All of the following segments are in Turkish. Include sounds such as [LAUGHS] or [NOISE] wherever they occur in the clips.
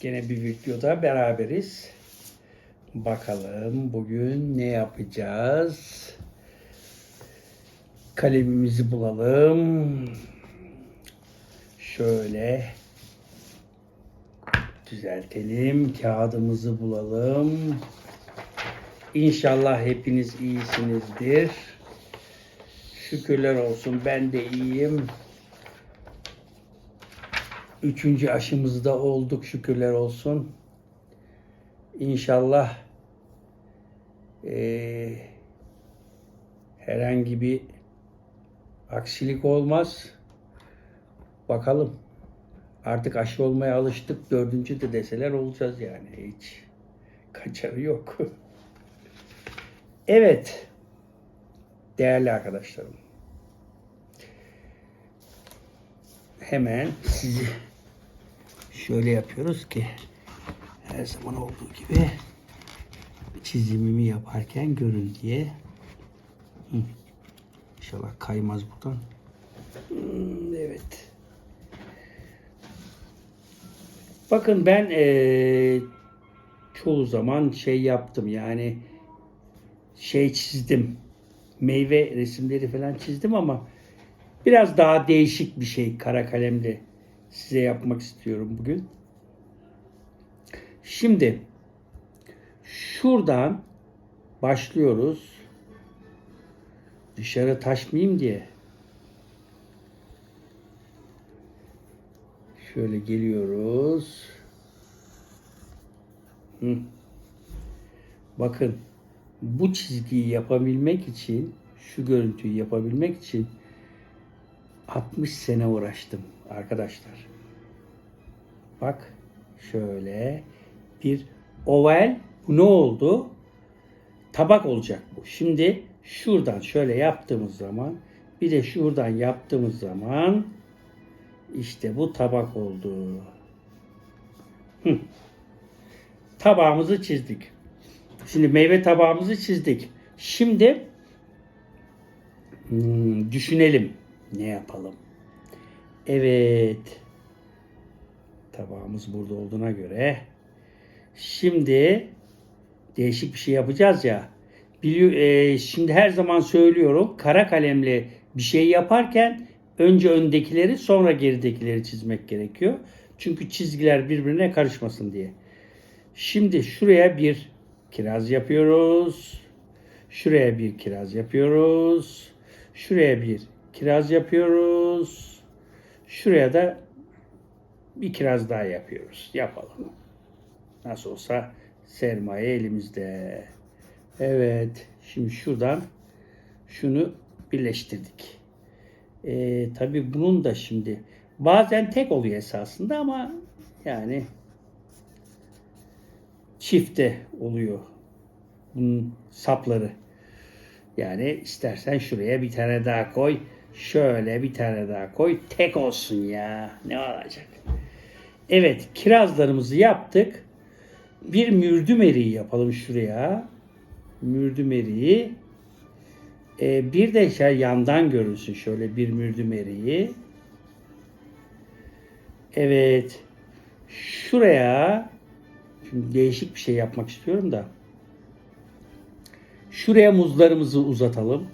Gene bir videoda beraberiz. Bakalım bugün ne yapacağız? Kalemimizi bulalım. Şöyle düzeltelim. Kağıdımızı bulalım. İnşallah hepiniz iyisinizdir. Şükürler olsun ben de iyiyim. Üçüncü aşımızda olduk şükürler olsun. İnşallah eee, herhangi bir aksilik olmaz. Bakalım. Artık aşı olmaya alıştık. Dördüncü de deseler olacağız yani. Hiç kaçarı yok. [LAUGHS] evet. Değerli arkadaşlarım. Hemen sizi şöyle yapıyoruz ki her zaman olduğu gibi çizimimi yaparken görün diye. Hı. İnşallah kaymaz buradan. Hmm, Evet. Bakın ben eee, çoğu zaman şey yaptım yani şey çizdim. Meyve resimleri falan çizdim ama biraz daha değişik bir şey kara kalemle size yapmak istiyorum bugün. Şimdi şuradan başlıyoruz. Dışarı taşmayayım diye. Şöyle geliyoruz. Hı. Bakın bu çizgiyi yapabilmek için, şu görüntüyü yapabilmek için 60 sene uğraştım arkadaşlar. Bak şöyle bir oval bu ne oldu? Tabak olacak bu. Şimdi şuradan şöyle yaptığımız zaman bir de şuradan yaptığımız zaman işte bu tabak oldu. Hı. Tabağımızı çizdik. Şimdi meyve tabağımızı çizdik. Şimdi hmm, düşünelim. Ne yapalım? Evet. Tabağımız burada olduğuna göre şimdi değişik bir şey yapacağız ya. Biliyor, e, şimdi her zaman söylüyorum kara kalemle bir şey yaparken önce öndekileri sonra geridekileri çizmek gerekiyor. Çünkü çizgiler birbirine karışmasın diye. Şimdi şuraya bir kiraz yapıyoruz. Şuraya bir kiraz yapıyoruz. Şuraya bir kiraz yapıyoruz. Şuraya da bir kiraz daha yapıyoruz. Yapalım. Nasıl olsa sermaye elimizde. Evet. Şimdi şuradan şunu birleştirdik. Ee, tabii bunun da şimdi bazen tek oluyor esasında ama yani çifte oluyor bunun sapları. Yani istersen şuraya bir tane daha koy. Şöyle bir tane daha koy. Tek olsun ya. Ne olacak? Evet kirazlarımızı yaptık. Bir mürdüm eriği yapalım şuraya. Mürdüm eriği. Ee, bir de şey yandan görünsün şöyle bir mürdüm eriği. Evet. Şuraya şimdi değişik bir şey yapmak istiyorum da. Şuraya muzlarımızı uzatalım.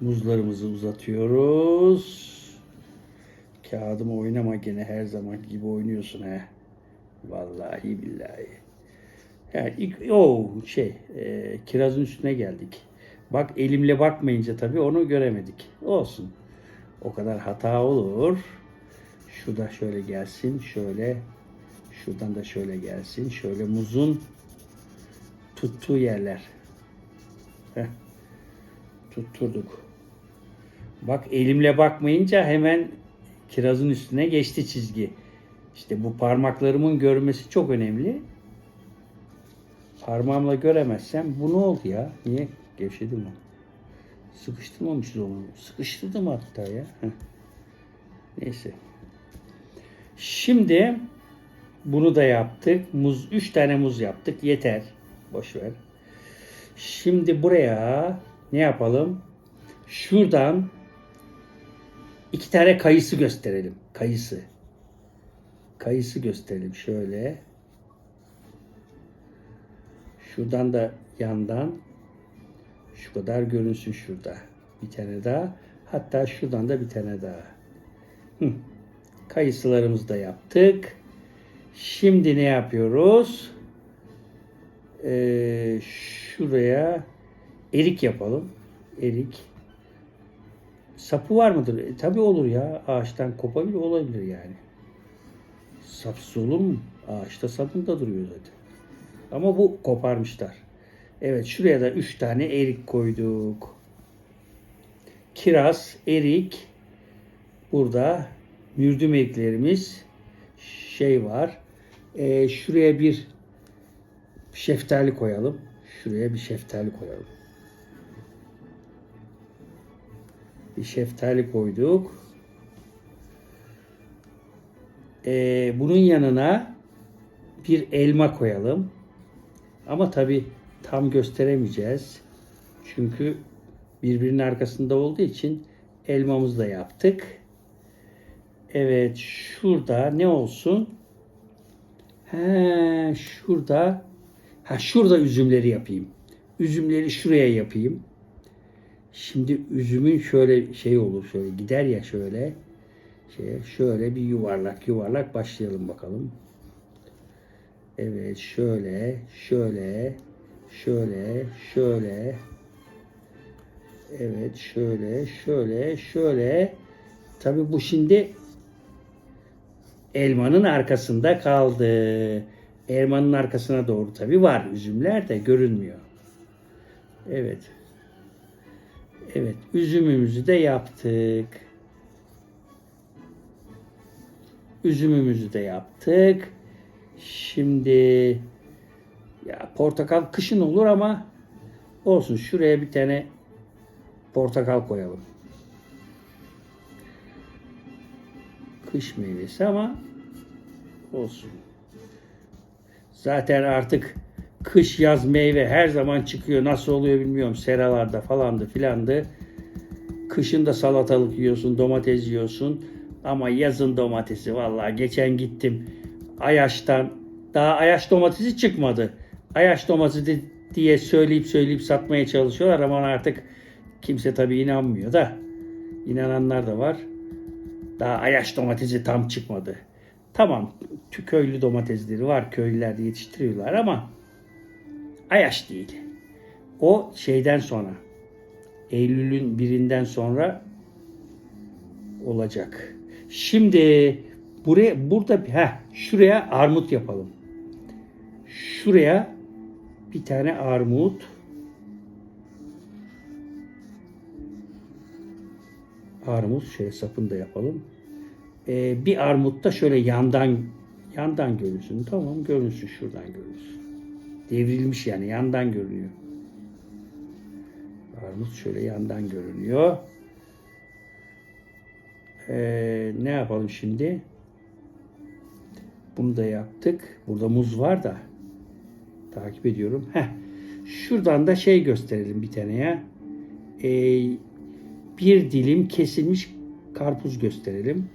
Muzlarımızı uzatıyoruz. Kağıdımı oynama gene her zaman gibi oynuyorsun he. Vallahi billahi. Yani ilk o şey e, kirazın üstüne geldik. Bak elimle bakmayınca tabii onu göremedik. Olsun. O kadar hata olur. Şu da şöyle gelsin. Şöyle şuradan da şöyle gelsin. Şöyle muzun tuttuğu yerler. Heh. Tutturduk. Bak elimle bakmayınca hemen kirazın üstüne geçti çizgi. İşte bu parmaklarımın görmesi çok önemli. Parmağımla göremezsem bu ne oldu ya? Niye? Gevşedi mi? Sıkıştırmamışız onu. Sıkıştırdım hatta ya. Neyse. Şimdi bunu da yaptık. Muz, üç tane muz yaptık. Yeter. Boş ver. Şimdi buraya ne yapalım? Şuradan iki tane kayısı gösterelim. Kayısı. Kayısı gösterelim şöyle. Şuradan da yandan şu kadar görünsün şurada. Bir tane daha. Hatta şuradan da bir tane daha. Hı. Kayısılarımızı da yaptık. Şimdi ne yapıyoruz? Ee, şuraya erik yapalım. Erik. Sapı var mıdır? E, tabii olur ya. Ağaçtan kopabilir olabilir yani. Sapsız olur mu? Ağaçta sapında duruyor zaten. Ama bu koparmışlar. Evet şuraya da 3 tane erik koyduk. Kiraz, erik. Burada mürdüm eriklerimiz şey var. Ee, şuraya bir şeftali koyalım. Şuraya bir şeftali koyalım. Şeftali koyduk. Ee, bunun yanına bir elma koyalım. Ama tabi tam gösteremeyeceğiz. Çünkü birbirinin arkasında olduğu için elmamızı da yaptık. Evet şurada ne olsun? He, şurada ha şurada üzümleri yapayım. Üzümleri şuraya yapayım. Şimdi üzümün şöyle şey olur şöyle gider ya şöyle. Şey, şöyle bir yuvarlak yuvarlak başlayalım bakalım. Evet şöyle şöyle şöyle şöyle Evet şöyle şöyle şöyle tabi bu şimdi elmanın arkasında kaldı. Elmanın arkasına doğru tabi var üzümler de görünmüyor. Evet. Evet üzümümüzü de yaptık. Üzümümüzü de yaptık. Şimdi ya portakal kışın olur ama olsun şuraya bir tane portakal koyalım. Kış meyvesi ama olsun. Zaten artık kış yaz meyve her zaman çıkıyor. Nasıl oluyor bilmiyorum. Seralarda falandı filandı. Kışın da salatalık yiyorsun, domates yiyorsun. Ama yazın domatesi vallahi geçen gittim Ayaş'tan daha Ayaş domatesi çıkmadı. Ayaş domatesi diye söyleyip söyleyip satmaya çalışıyorlar ama artık kimse tabii inanmıyor da inananlar da var. Daha Ayaş domatesi tam çıkmadı. Tamam köylü domatesleri var köylüler yetiştiriyorlar ama Ayaş değil. O şeyden sonra Eylül'ün birinden sonra olacak. Şimdi buraya burada ha şuraya armut yapalım. Şuraya bir tane armut armut şöyle sapını da yapalım. Ee, bir armut da şöyle yandan yandan görünsün. Tamam görünsün şuradan görünsün. Devrilmiş yani yandan görünüyor. Armut şöyle yandan görünüyor. Ee, ne yapalım şimdi? Bunu da yaptık. Burada muz var da. Takip ediyorum. Heh. Şuradan da şey gösterelim bir tane ya. Ee, bir dilim kesilmiş karpuz gösterelim.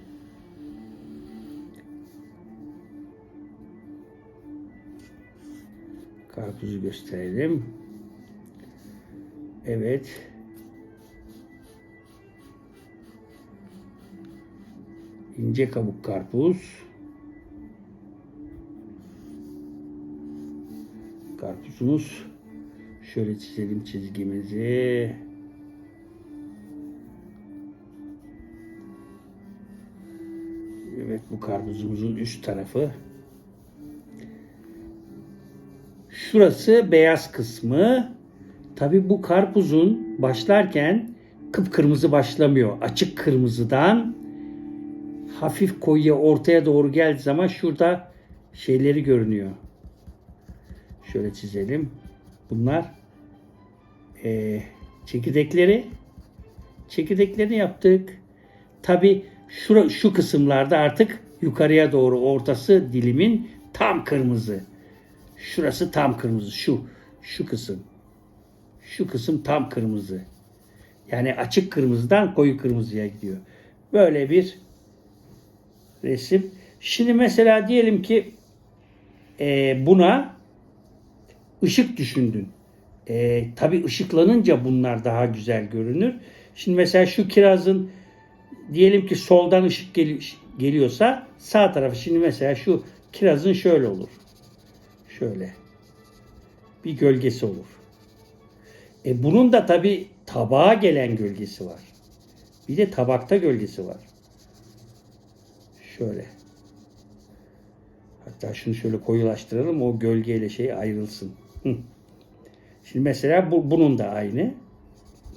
Karpuzu gösterelim. Evet. ince kabuk karpuz. Karpuzumuz. Şöyle çizelim çizgimizi. Evet bu karpuzumuzun üst tarafı. Şurası beyaz kısmı. Tabi bu karpuzun başlarken kıpkırmızı başlamıyor. Açık kırmızıdan hafif koyuya ortaya doğru geldiği zaman şurada şeyleri görünüyor. Şöyle çizelim. Bunlar e, çekirdekleri çekirdeklerini yaptık. Tabi şu, kısımlarda artık yukarıya doğru ortası dilimin tam kırmızı. Şurası tam kırmızı. Şu şu kısım. Şu kısım tam kırmızı. Yani açık kırmızıdan koyu kırmızıya gidiyor. Böyle bir resim. Şimdi mesela diyelim ki e, buna ışık düşündün. E, tabii ışıklanınca bunlar daha güzel görünür. Şimdi mesela şu kirazın diyelim ki soldan ışık gel- geliyorsa sağ tarafı şimdi mesela şu kirazın şöyle olur. Şöyle. Bir gölgesi olur. E bunun da tabii tabağa gelen gölgesi var. Bir de tabakta gölgesi var. Şöyle. Hatta şunu şöyle koyulaştıralım o gölgeyle şey ayrılsın. Şimdi mesela bu, bunun da aynı.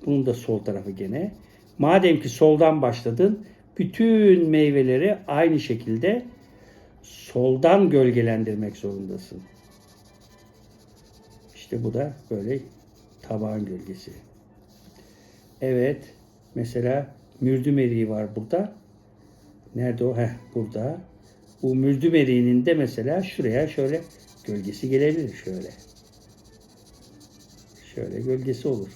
Bunun da sol tarafı gene. Madem ki soldan başladın, bütün meyveleri aynı şekilde soldan gölgelendirmek zorundasın. İşte bu da böyle tabağın gölgesi. Evet. Mesela mürdüm eriği var burada. Nerede o? Heh burada. Bu mürdüm eriğinin de mesela şuraya şöyle gölgesi gelebilir şöyle. Şöyle gölgesi olur.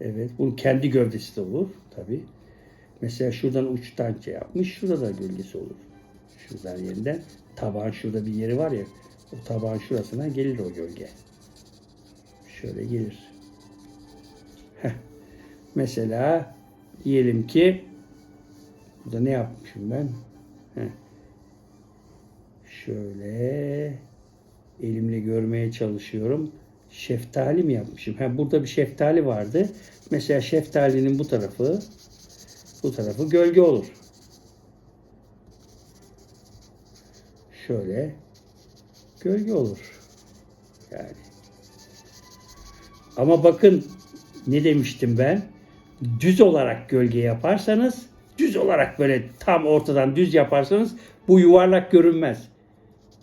Evet. Bunun kendi gövdesi de olur. Tabi. Mesela şuradan uçtan şey yapmış. Şurada da gölgesi olur. Şuradan yerinden. Tabağın şurada bir yeri var ya. O tabağın şurasına gelir o gölge. Şöyle gelir. Heh. Mesela diyelim ki burada ne yapmışım ben? Heh. Şöyle elimle görmeye çalışıyorum. Şeftali mi yapmışım? Ha, burada bir şeftali vardı. Mesela şeftalinin bu tarafı bu tarafı gölge olur. Şöyle gölge olur. Yani. Ama bakın ne demiştim ben? Düz olarak gölge yaparsanız, düz olarak böyle tam ortadan düz yaparsanız bu yuvarlak görünmez.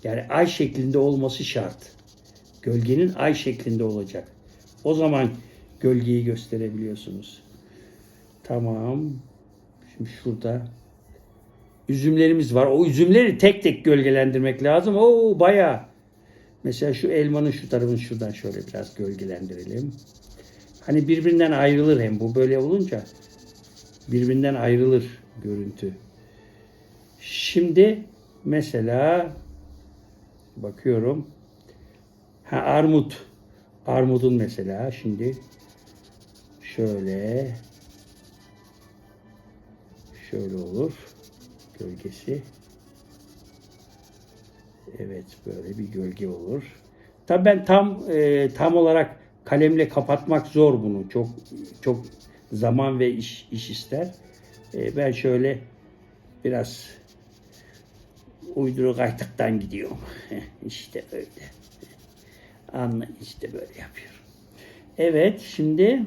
Yani ay şeklinde olması şart. Gölgenin ay şeklinde olacak. O zaman gölgeyi gösterebiliyorsunuz. Tamam. Şimdi şurada üzümlerimiz var. O üzümleri tek tek gölgelendirmek lazım. Oo bayağı. Mesela şu elmanın şu tarafını şuradan şöyle biraz gölgelendirelim. Hani birbirinden ayrılır hem bu böyle olunca birbirinden ayrılır görüntü. Şimdi mesela bakıyorum. Ha armut. Armudun mesela şimdi şöyle şöyle olur gölgesi. Evet böyle bir gölge olur. Tabii ben tam e, tam olarak kalemle kapatmak zor bunu. Çok çok zaman ve iş iş ister. E, ben şöyle biraz uyduru kaytıktan gidiyorum. [LAUGHS] işte öyle. Anla işte böyle yapıyorum. Evet şimdi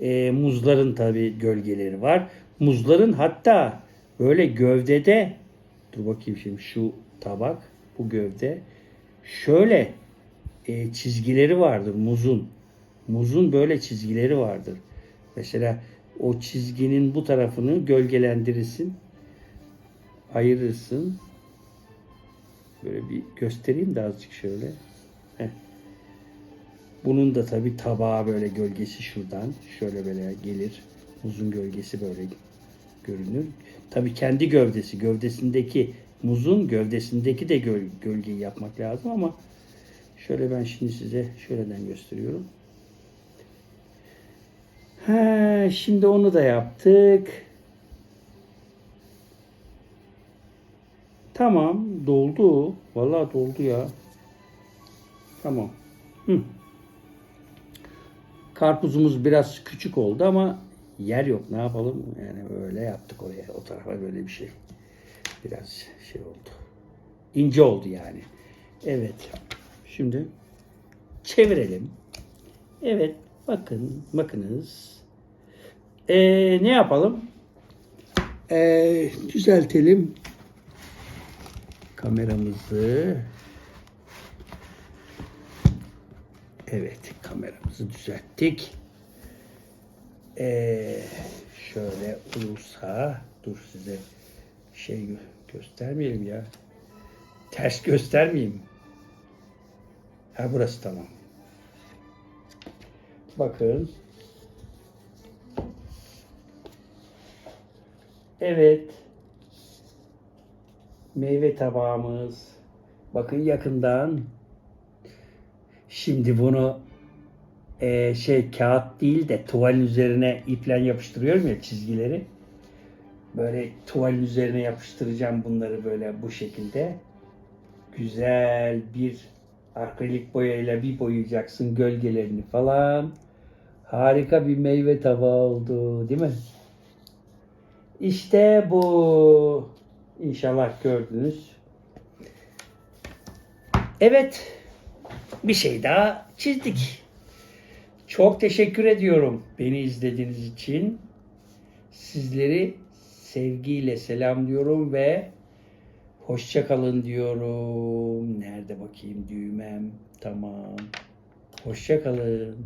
e, muzların tabi gölgeleri var. Muzların hatta böyle gövdede dur bakayım şimdi şu tabak bu gövde şöyle e, çizgileri vardır muzun. Muzun böyle çizgileri vardır. Mesela o çizginin bu tarafını gölgelendirirsin. Ayırırsın. Böyle bir göstereyim de azıcık şöyle. Heh. Bunun da tabi tabağa böyle gölgesi şuradan şöyle böyle gelir. Muzun gölgesi böyle görünür. Tabi kendi gövdesi, gövdesindeki muzun gövdesindeki de göl, gölgeyi yapmak lazım ama şöyle ben şimdi size şöyleden gösteriyorum. Ha, şimdi onu da yaptık. Tamam doldu. Vallahi doldu ya. Tamam. Hı. Karpuzumuz biraz küçük oldu ama yer yok. Ne yapalım? Yani öyle yaptık oraya. O tarafa böyle bir şey. Biraz şey oldu. İnce oldu yani. Evet. Şimdi çevirelim. Evet. Bakın. Bakınız. Ee, ne yapalım? Ee, düzeltelim kameramızı. Evet, kameramızı düzelttik. Ee, şöyle olursa, dur size şey gö- göstermeyelim ya. Ters göstermeyeyim. Ha burası tamam. Bakın. Evet. Meyve tabağımız. Bakın yakından. Şimdi bunu eee, şey kağıt değil de tuvalin üzerine iple yapıştırıyorum ya çizgileri. Böyle tuvalin üzerine yapıştıracağım bunları böyle bu şekilde. Güzel bir akrilik boyayla bir boyayacaksın gölgelerini falan. Harika bir meyve tabağı oldu değil mi? İşte bu. İnşallah gördünüz. Evet. Bir şey daha çizdik. Çok teşekkür ediyorum beni izlediğiniz için. Sizleri sevgiyle selamlıyorum ve hoşça kalın diyorum. Nerede bakayım düğmem? Tamam. Hoşça kalın.